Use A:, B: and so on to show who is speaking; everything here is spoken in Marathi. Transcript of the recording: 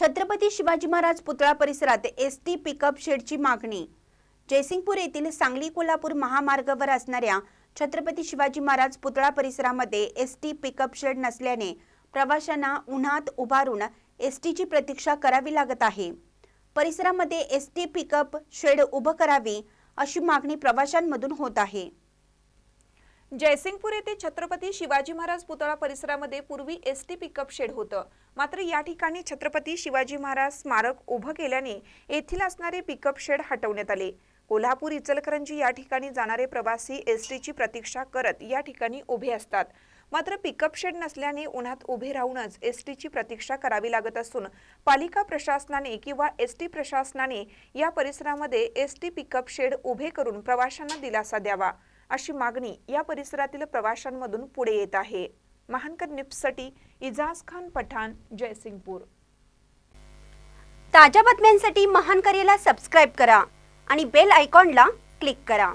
A: छत्रपती शिवाजी महाराज पुतळा परिसरात एस टी पिकअप शेडची मागणी. जयसिंगपूर येथील सांगली कोल्हापूर महामार्गावर असणाऱ्या छत्रपती शिवाजी महाराज पुतळा परिसरामध्ये एस टी पिकअप शेड नसल्याने प्रवाशांना उन्हात उभारून एस टीची प्रतीक्षा करावी लागत आहे. परिसरामध्ये एस टी पिकअप शेड उभं करावी अशी मागणी प्रवाशांमधून होत आहे.
B: जयसिंगपूर येथे छत्रपती शिवाजी महाराज पुतळा परिसरामध्ये पूर्वी एस टी पिकअप शेड होतं. मात्र या ठिकाणी छत्रपती शिवाजी महाराज स्मारक उभं केल्याने येथील असणारे पिकअप शेड हटवण्यात आले. कोल्हापूर इचलकरंजी या ठिकाणी जाणारे प्रवासी एस टीची प्रतीक्षा करत या ठिकाणी उभे असतात. मात्र पिकअप शेड नसल्याने उन्हात उभे राहूनच एस टीची प्रतीक्षा करावी लागत असून पालिका प्रशासनाने किंवा एस टी प्रशासनाने या परिसरामध्ये एस टी पिकअप शेड उभे करून प्रवाशांना दिलासा द्यावा. अशी मागणी या परिसरातील प्रवाशांमधून पुढे येत आहे. महानकर निप्ससाठी इजाज खान पठाण जयसिंगपूर.
A: ताज्या बातम्यांसाठी महानकरेला सबस्क्राईब करा आणि बेल आयकॉनला क्लिक करा.